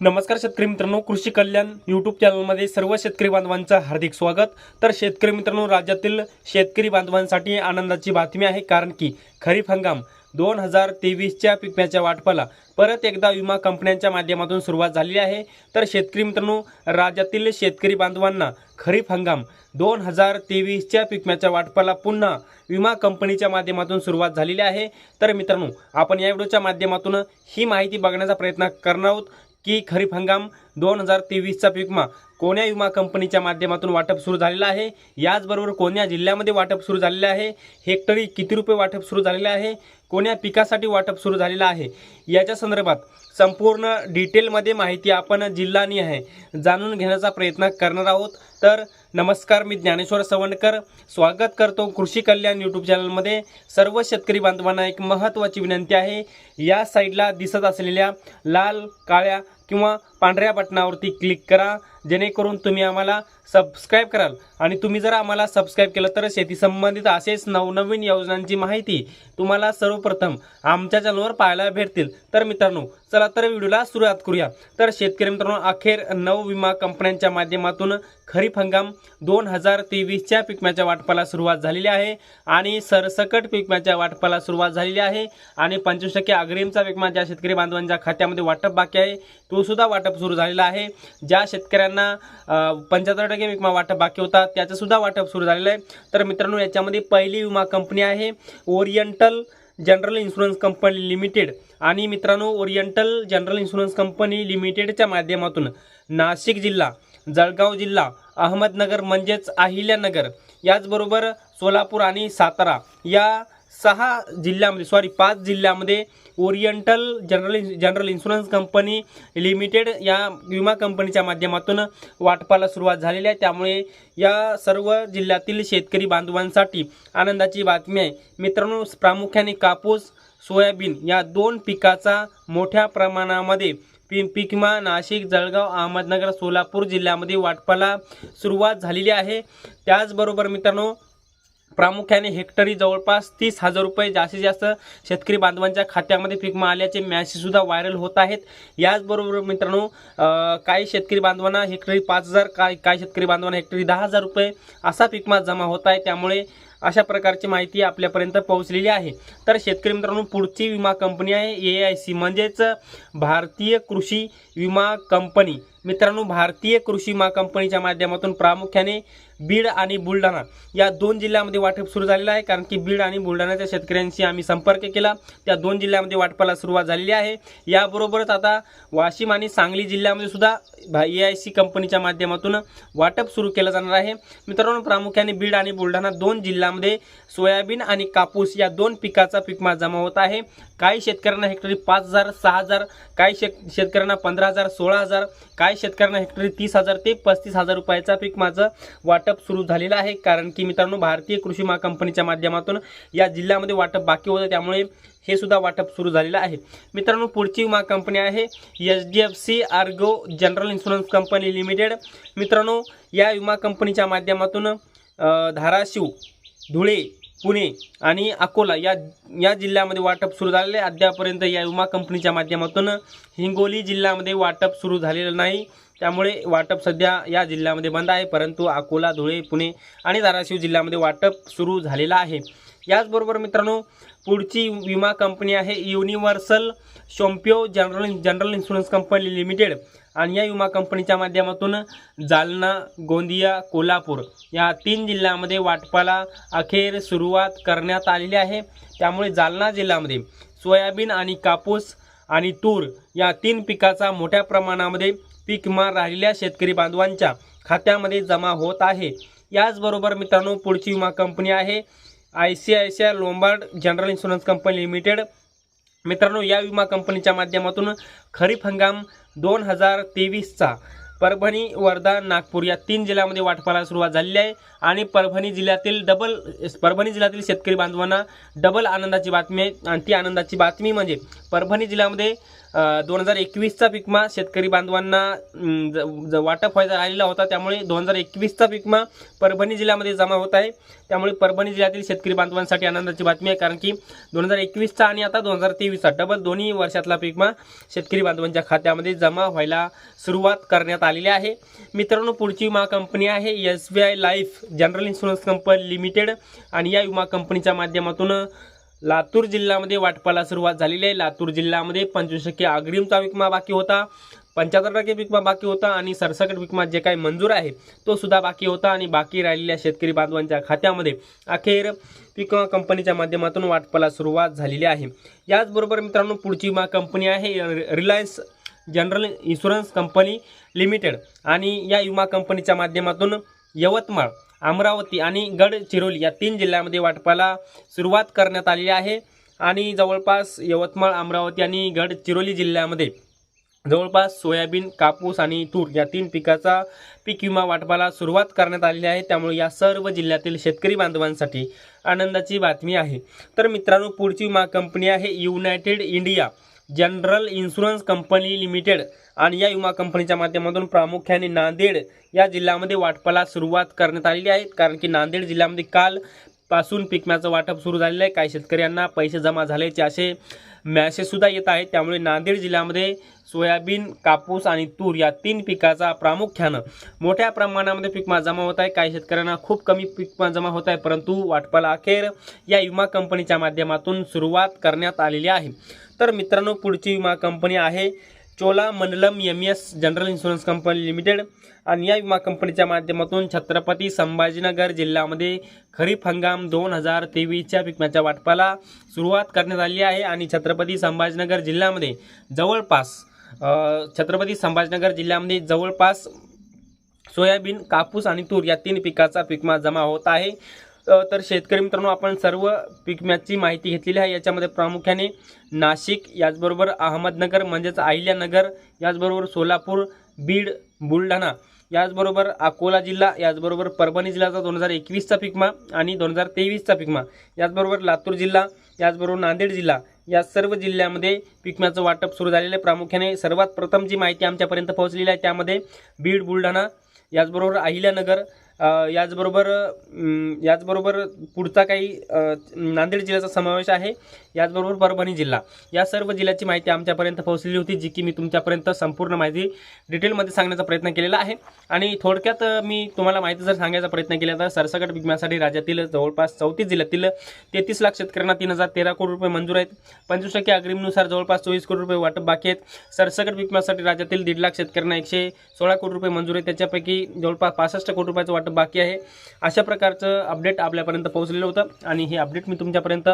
नमस्कार शेतकरी मित्रांनो कृषी कल्याण यूट्यूब चॅनलमध्ये सर्व शेतकरी बांधवांचं हार्दिक स्वागत. तर शेतकरी मित्रांनो राज्यातील शेतकरी बांधवांसाठी आनंदाची बातमी आहे कारण की खरीप हंगाम दोन हजार तेवीसच्या पिकण्याच्या वाटपाला परत एकदा विमा कंपन्यांच्या माध्यमातून सुरुवात झालेली आहे. तर शेतकरी मित्रांनो राज्यातील शेतकरी बांधवांना खरीप हंगाम दोन हजार तेवीसच्या पिकण्याच्या वाटपाला पुन्हा विमा कंपनीच्या माध्यमातून सुरुवात झालेली आहे. तर मित्रांनो आपण या व्हिडिओच्या माध्यमातून ही माहिती बघण्याचा प्रयत्न करणार आहोत. की खरीप हंगाम दोन हजार तेवीसचा पीकमा कोण्या विमा कंपनीच्या माध्यमातून वाटप सुरू झालेलं आहे? याचबरोबर कोण्या जिल्ह्यामध्ये वाटप सुरू झालेलं आहे? हेक्टरी किती रुपये वाटप सुरू झालेलं आहे? कोण्या पिकासाठी वाटप सुरू झालेलं आहे? याच्या संदर्भात संपूर्ण डिटेलमध्ये माहिती आपण जिल्हानी आहे. जाणून घेण्याचा प्रयत्न करणार आहोत. तर नमस्कार मी ज्ञानेश्वर सवंडकर स्वागत करतो कृषी कल्याण यूट्यूब चॅनलमध्ये. सर्व शेतकरी बांधवांना एक महत्त्वाची विनंती आहे. या साईडला दिसत असलेल्या लाल काळ्या किंवा पांढऱ्या बटनावरती क्लिक करा. जेणेकरून तुम्ही आम्हाला सबस्क्राईब कराल. आणि तुम्ही जर आम्हाला सबस्क्राईब केलं तर शेती संबंधित असेच नवनवीन योजनांची माहिती तुम्हाला सर्वप्रथम आमच्या चॅनलवर पाहायला भेटतील. तर मित्रांनो चला तर व्हिडिओला सुरुवात करूया. तर शेतकरी मित्रांनो अखेर नऊ विमा कंपन्यांच्या माध्यमातून खरीप हंगाम दोन हजार तेवीसच्या पिकम्याच्या वाटपाला सुरुवात झालेली आहे आणि सरसकट पिकम्याच्या वाटपाला सुरुवात झालेली आहे. आणि पंचवीस टक्के अग्रिमचा विकमा ज्या शेतकरी बांधवांच्या खात्यामध्ये वाटप बाकी आहे तो सुद्धा वाटप सुरू झालेलं आहे. ज्या शेतकऱ्यांना पंच्याहत्तर टक्के विमा वाटप बाकी होता त्याचंसुद्धा वाटप सुरू झालेलं आहे. तर मित्रांनो याच्यामध्ये पहिली विमा कंपनी आहे Oriental General Insurance Company Limited. आणि मित्रांनो ओरिएंटल जनरल इन्शुरन्स कंपनी लिमिटेडच्या माध्यमातून नाशिक जिल्हा जळगाव जिल्हा अहमदनगर म्हणजेच अहिल्यानगर याचबरोबर सोलापूर आणि सातारा या सहा जिल्ह्यामध्ये सॉरी पाच जिल्ह्यामध्ये Oriental General General Insurance Company Limited या विमा कंपनीच्या माध्यमातून वाटपाला सुरुवात झालेली आहे. त्यामुळे या सर्व जिल्ह्यातील शेतकरी बांधवांसाठी आनंदाची बातमी आहे. मित्रांनो प्रामुख्याने कापूस सोयाबीन या दोन पिकाचा मोठ्या प्रमाणामध्ये पी पिकमा नाशिक जळगाव अहमदनगर सोलापूर जिल्ह्यामध्ये वाटपाला सुरुवात झालेली आहे. त्याचबरोबर मित्रांनो प्रामुख्याने हेक्टरी जवळपास तीस हजार रुपये जास्तीत जास्त शेतकरी बांधवांच्या खात्यामध्ये पिकमा आल्याचे मॅसेजसुद्धा व्हायरल होत आहेत. याचबरोबर मित्रांनो काही शेतकरी बांधवांना हेक्टरी पाच हजार काय काही शेतकरी बांधवांना हेक्टरी दहा हजार रुपये असा पिकमा जमा होत आहे. त्यामुळे अशा प्रकारची माहिती आपल्यापर्यंत पोहोचलेली आहे. तर शेतकरी मित्रांनो पुढची विमा कंपनी आहे ए आय सी म्हणजेच भारतीय कृषी विमा कंपनी. मित्रांनो भारतीय कृषी विमा कंपनीच्या माध्यमातून प्रामुख्याने बीड आणि बुलढाणा या दोन जिल्ह्यामध्ये वाटप सुरू झालेलं आहे. कारण की बीड आणि बुलढाणाच्या शेतकऱ्यांशी आम्ही संपर्क केला. त्या दोन जिल्ह्यामध्ये वाटपाला सुरुवात झालेली आहे. याबरोबरच आता वाशिम आणि सांगली जिल्ह्यामध्ये सुद्धा ए आय सी कंपनीच्या माध्यमातून वाटप सुरू केलं जाणार आहे. मित्रांनो प्रामुख्याने बीड आणि बुलढाणा दोन यामध्ये सोयाबीन आणि कापूस या दोन पिकाचा पीकमा जमा होत आहे. काही शेतकऱ्यांना हेक्टरी पाच हजार सहा हजार काही शेत शेतकऱ्यांना पंधरा हजार सोळा हजार काही शेतकऱ्यांना हेक्टरी तीस हजार ते पस्तीस हजार रुपयाचा पीक माझं वाटप सुरू झालेलं आहे. कारण की मित्रांनो भारतीय कृषी महा कंपनीच्या माध्यमातून या जिल्ह्यामध्ये वाटप बाकी होतं. त्यामुळे हे सुद्धा वाटप सुरू झालेलं आहे. मित्रांनो पुढची विमा कंपनी आहे H D F C Ergo General Insurance Company Limited. मित्रांनो या विमा कंपनीच्या माध्यमातून धाराशिव धुळे पुणे आणि अकोला या या जिल्ह्यामध्ये वाटप सुरू झालेले आहे. अद्यापर्यंत या विमा कंपनीच्या माध्यमातून हिंगोली जिल्ह्यामध्ये वाटप सुरू झालेलं नाही. त्यामुळे वाटप सध्या या जिल्ह्यामध्ये बंद आहे. परंतु अकोला धुळे पुणे आणि धाराशिव जिल्ह्यामध्ये वाटप सुरू झालेलं आहे. याचबरोबर मित्रांनो पुढची विमा कंपनी आहे Universal Sompo General General Insurance Company Limited. आणि या विमा कंपनीच्या माध्यमातून जालना गोंदिया कोल्हापूर या तीन जिल्ह्यामध्ये वाटपाला अखेर सुरुवात करण्यात आलेली आहे. त्यामुळे जालना जिल्ह्यामध्ये सोयाबीन आणि कापूस आणि तूर या तीन पिकाचा मोठ्या प्रमाणामध्ये पीक विमा राहिलेल्या शेतकरी बांधवांच्या खात्यामध्ये जमा होत आहे. याचबरोबर मित्रांनो पुढची विमा कंपनी आहे I C I C I Lombard General Insurance Company Limited. मित्रांनो या विमा कंपनीच्या माध्यमातून खरीप हंगाम दोन हजार तेवीसचा परभणी वर्धा नागपूर या तीन जिल्ह्यामध्ये वाटपाला सुरुवात झालेली आहे. आणि परभणी जिल्ह्यातील डबल परभणी जिल्ह्यातील शेतकरी बांधवांना डबल आनंदाची बातमी आहे. आणि ती आनंदाची बातमी म्हणजे परभणी जिल्ह्यामध्ये दोन हजार एकवीसचा पिकमा शेतकरी बांधवांना ज- ज- वाटप व्हायचा राहिलेला होता. त्यामुळे दोन हजार एकवीसचा पिकमा परभणी जिल्ह्यामध्ये जमा होत आहे. त्यामुळे परभणी जिल्ह्यातील शेतकरी बांधवांसाठी आनंदाची बातमी आहे कारण की दोन हजार एकवीसचा आणि आता दोन हजार तेवीसचा डबल दोन्ही वर्षातला पिकमा शेतकरी बांधवांच्या खात्यामध्ये जमा व्हायला सुरुवात करण्यात आलेली आहे. मित्रांनो पुढची विमा कंपनी आहे S B I Life General Insurance Company Limited. आणि या विमा कंपनीच्या माध्यमातून लातूर जिल्ह्यामध्ये वाटपाला सुरुवात झालेली आहे. लातूर जिल्ह्यामध्ये पंचवीस टक्के अग्रिमचा विकमा बाकी होता. पंच्याहत्तर टक्के विकमा बाकी होता आणि सरसकट विकमा जे काही मंजूर आहे तो सुद्धा बाकी होता आणि बाकी राहिलेल्या शेतकरी बांधवांच्या खात्यामध्ये अखेर विमा कंपनीच्या माध्यमातून वाटपाला सुरुवात झालेली आहे. याचबरोबर मित्रांनो पुढची विमा कंपनी आहे Reliance General Insurance Company Limited. आणि या विमा कंपनीच्या माध्यमातून यवतमाळ अमरावती आणि गडचिरोली या तीन जिल्ह्यामध्ये वाटपाला सुरुवात करण्यात आलेली आहे. आणि जवळपास यवतमाळ अमरावती आणि गडचिरोली जिल्ह्यामध्ये जवळपास सोयाबीन कापूस आणि तूर या तीन पिकाचा पीक विमा वाटपाला सुरुवात करण्यात आलेली आहे. त्यामुळे या सर्व जिल्ह्यातील शेतकरी बांधवांसाठी आनंदाची बातमी आहे. तर मित्रांनो पुढची विमा कंपनी आहे United India. General Insurance Company Limited आणि या विमा कंपनीच्या माध्यमातून प्रामुख्याने नांदेड या जिल्ह्यामध्ये वाटपाला सुरुवात करण्यात आलेली आहे. कारण की नांदेड जिल्ह्यामध्ये काल पासून पिकम्याचं वाटप सुरू झालेलं आहे. काही शेतकऱ्यांना पैसे जमा झाल्याचे असे मॅसेजसुद्धा येत आहेत. त्यामुळे नांदेड जिल्ह्यामध्ये सोयाबीन कापूस आणि तूर या तीन पिकाचा प्रामुख्यानं मोठ्या प्रमाणामध्ये पिकमा जमा होत आहे. काही शेतकऱ्यांना खूप कमी पिकमा जमा होत आहे परंतु वाटपाला अखेर या विमा कंपनीच्या माध्यमातून सुरुवात करण्यात आलेली आहे. तर मित्रांनो पुढची विमा कंपनी आहे Cholamandalam M S General Insurance Company Limited आणि या विमा कंपनीच्या माध्यमातून छत्रपती संभाजीनगर जिल्ह्यामध्ये खरीप हंगाम दोन हजार तेवीसच्या पिकम्याच्या वाटपाला सुरुवात करण्यात आली आहे आणि छत्रपती संभाजीनगर जिल्ह्यामध्ये जवळपास छत्रपती संभाजीनगर जिल्ह्यामध्ये जवळपास सोयाबीन कापूस आणि तूर या तीन पिकाचा पिकमा जमा होत आहे. तर शेतकरी मित्रांनो आपण सर्व पिकम्याची माहिती घेतलेली आहे. याच्यामध्ये प्रामुख्याने नाशिक याचबरोबर अहमदनगर म्हणजेच अहिल्यानगर याचबरोबर सोलापूर बीड बुलढाणा याचबरोबर अकोला जिल्हा याचबरोबर परभणी जिल्ह्याचा दोन हजार एकवीसचा पिकमा आणि दोन हजार तेवीसचा पिकमा याचबरोबर लातूर जिल्हा याचबरोबर नांदेड जिल्हा या सर्व जिल्ह्यामध्ये पिकम्याचं वाटप सुरू झालेलं आहे. प्रामुख्याने सर्वात प्रथम जी माहिती आमच्यापर्यंत पोहोचलेली आहे त्यामध्ये बीड बुलढाणा याचबरोबर अहिल्यानगर याचबरोबर याचबरोबर पुढचा काही नांदेड जिल्ह्याचा समावेश आहे. याचबरोबर परभणी जिल्हा. या सर्व जिल्ह्याची माहिती आमच्यापर्यंत पोहोचलेली होती जी की मी तुमच्यापर्यंत संपूर्ण माहिती डिटेलमध्ये सांगण्याचा प्रयत्न केलेला आहे. आणि थोडक्यात मी तुम्हाला माहिती जर सांगायचा प्रयत्न केला तर सरसकट विकण्यासाठी राज्यातील जवळपास चौतीस जिल्ह्यातील तेहतीस लाख शेतकऱ्यांना तीन हजार तेरा कोटी रुपये मंजूर आहेत. पंचवीस टक्के अग्रिमनुसार जवळपास चोवीस कोटी रुपये वाटप बाकी आहेत. सरसकट विकण्यासाठी राज्यातील दीड लाख शेतकऱ्यांना एकशे सोळा कोटी रुपये मंजूर आहेत. त्याच्यापैकी जवळपास पासष्ट कोटी रुपयाचं वाटप बाकी आहे. अशा प्रकारचं अपडेट आपल्यापर्यंत पोहोचलेलं होतं आणि हे अपडेट मी तुमच्यापर्यंत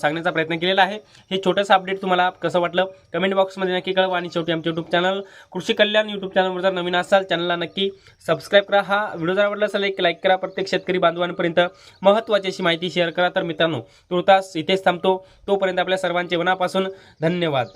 सांगण्याचा प्रयत्न केलेला आहे. हे छोटंसं अपडेट तुम्हाला कसं वाटलं? कमेंट बॉक्समध्ये नक्की कळवा आणि शेवटी आमचे यूट्यूब चॅनल कृषी कल्याण यूट्यूब चॅनलवर जर नवीन असाल चॅनलला नक्की सबस्क्राईब करा. हा व्हिडिओ जर आवडला असेल एक लाईक करा. प्रत्येक शेतकरी बांधवांपर्यंत महत्त्वाची अशी माहिती शेअर करा. तर मित्रांनो तुर्तास इथेच थांबतो. तोपर्यंत आपल्या सर्वांचे मनापासून धन्यवाद.